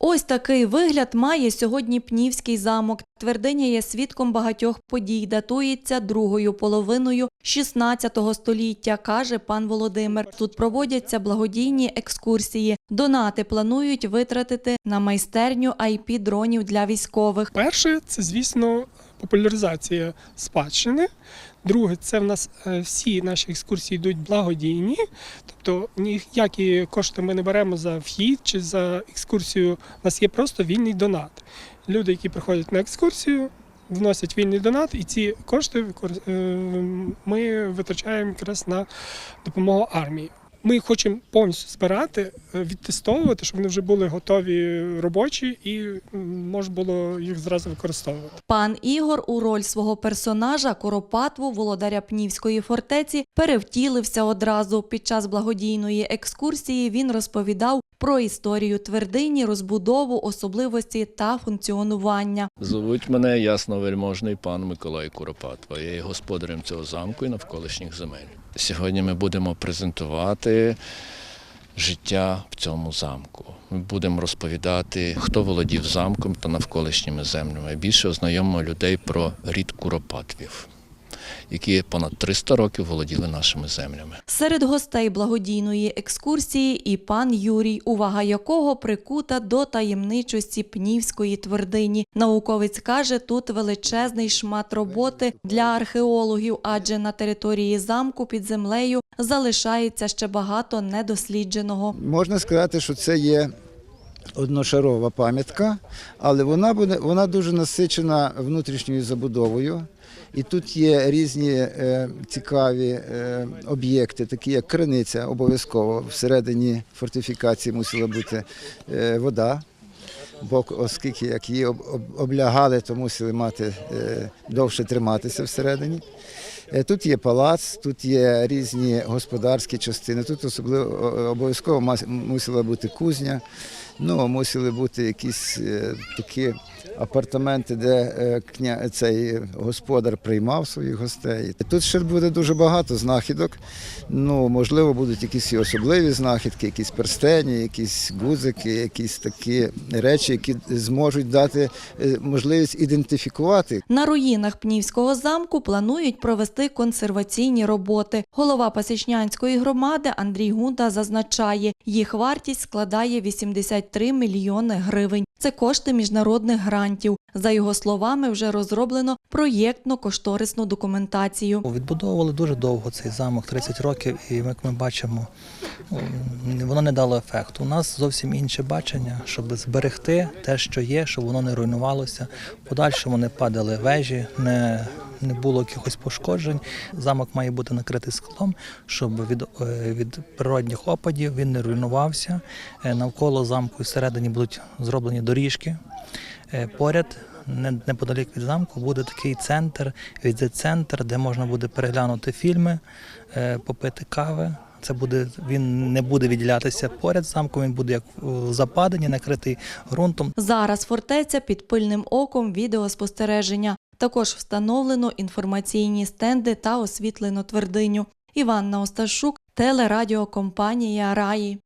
Ось такий вигляд має сьогодні Пнівський замок. Твердиня є свідком багатьох подій, датується другою половиною 16 століття, каже пан Володимир. Тут проводяться благодійні екскурсії. Донати планують витратити на майстерню IP дронів для військових. Перше, це, звісно, популяризація спадщини. Друге, це в нас е, всі наші екскурсії йдуть благодійні. Тобто ніякі кошти ми не беремо за вхід чи за екскурсію. У нас є просто вільний донат. Люди, які приходять на екскурсію, вносять вільний донат, і ці кошти е, ми витрачаємо якраз на допомогу армії. Ми їх хочемо повністю збирати, е, відтестовувати, щоб вони вже були готові робочі і можна було їх зразу використовувати. Пан Ігор у роль свого персонажа Коропатву, володаря Пнівської фортеці, перевтілився одразу. Під час благодійної екскурсії він розповідав про історію твердині, розбудову, особливості та функціонування. Звуть мене ясновельможний пан Миколай Куропатва. Я є господарем цього замку і навколишніх земель. Сьогодні ми будемо презентувати життя в цьому замку. Ми будемо розповідати, хто володів замком та навколишніми землями. Більше ознайомимо людей про рід Куропатвів, які понад 300 років володіли нашими землями. Серед гостей благодійної екскурсії і пан Юрій, увага якого прикута до таємничості Пнівської твердині. Науковець каже, тут величезний шмат роботи для археологів, адже на території замку під землею залишається ще багато недослідженого. Можна сказати, що це є одношарова пам'ятка, але вона буде вона дуже насичена внутрішньою забудовою. І тут є різні е, цікаві е, об'єкти, такі як криниця, обов'язково. Всередині фортифікації мусила бути е, вода. Бо оскільки як її об- об- облягали, то мусили мати довше триматися всередині. Е, Тут є палац, тут є різні господарські частини. Тут особливо обов'язково мусила бути кузня. Ну, мусили бути якісь е, такі апартаменти, де е, кня... цей господар приймав своїх гостей. Тут ще буде дуже багато знахідок. Ну, можливо, будуть якісь особливі знахідки, якісь перстені, якісь гузики, якісь такі речі, які зможуть дати можливість ідентифікувати На руїнах Пнівського замку планують провести консерваційні роботи. Голова Пасічнянської громади Андрій Гунда зазначає, їх вартість складає 83 мільйони гривень. Це кошти міжнародних грантів. За його словами, вже розроблено проєктно-кошторисну документацію. Відбудовували дуже довго цей замок, 30 років, і як ми бачимо, воно не дало ефекту. У нас зовсім інше бачення, щоб зберегти те, що є, щоб воно не руйнувалося. В подальшому не падали вежі, не, не було якихось пошкоджень. Замок має бути накритий склом, щоб від, е, від природних опадів він не руйнувався. Е, Навколо замку і всередині будуть зроблені доріжки. Е, Поряд, неподалік від замку, буде такий центр, візит-центр, де можна буде переглянути фільми, е, попити кави. Це буде він не буде відділятися поряд з замком, він буде як в западині, накритий ґрунтом. Зараз фортеця під пильним оком відеоспостереження. Також встановлено інформаційні стенди та освітлено твердиню. Іванна Осташук, телерадіокомпанія Раї.